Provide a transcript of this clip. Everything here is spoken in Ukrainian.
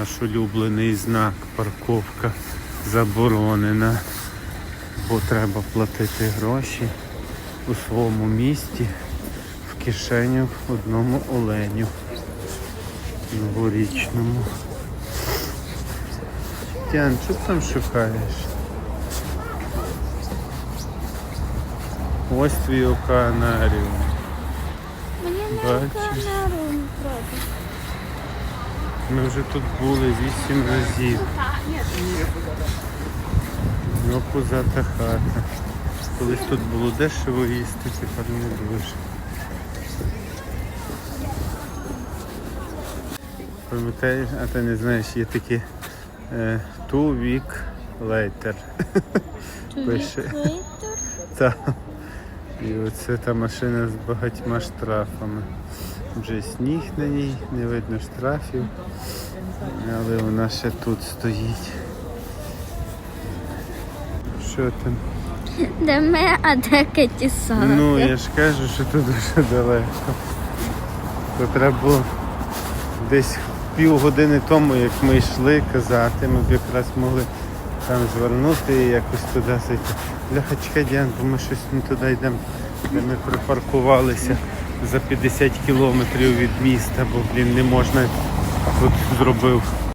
Наш улюблений знак парковка заборонена, бо треба платити гроші у своєму місті в кишеню одному оленю новорічному. Тян, що ти там шукаєш? Ось твій океанаріум. Мені не Бачиш? океанаріум треба. Ми вже тут були вісім разів. Ну, пузата хата. Колись тут було дешево їсти, тепер не дуже. Пам'ятаєш, а ти не знаєш, є такі е, two week later. Пише. Твіттер? Та. І оце та машина з багатьма штрафами. Вже сніг на ній, не видно штрафів, але вона ще тут стоїть. Що там? Де ми, а де Кеті Ну, я ж кажу, що тут дуже далеко. То треба було десь півгодини тому, як ми йшли казати, ми б якраз могли там звернути і якось туди зайти. Бляха, чекай, Діан, бо ми щось не туди йдемо, де ми припаркувалися за 50 кілометрів від міста, бо блін не можна тут зробив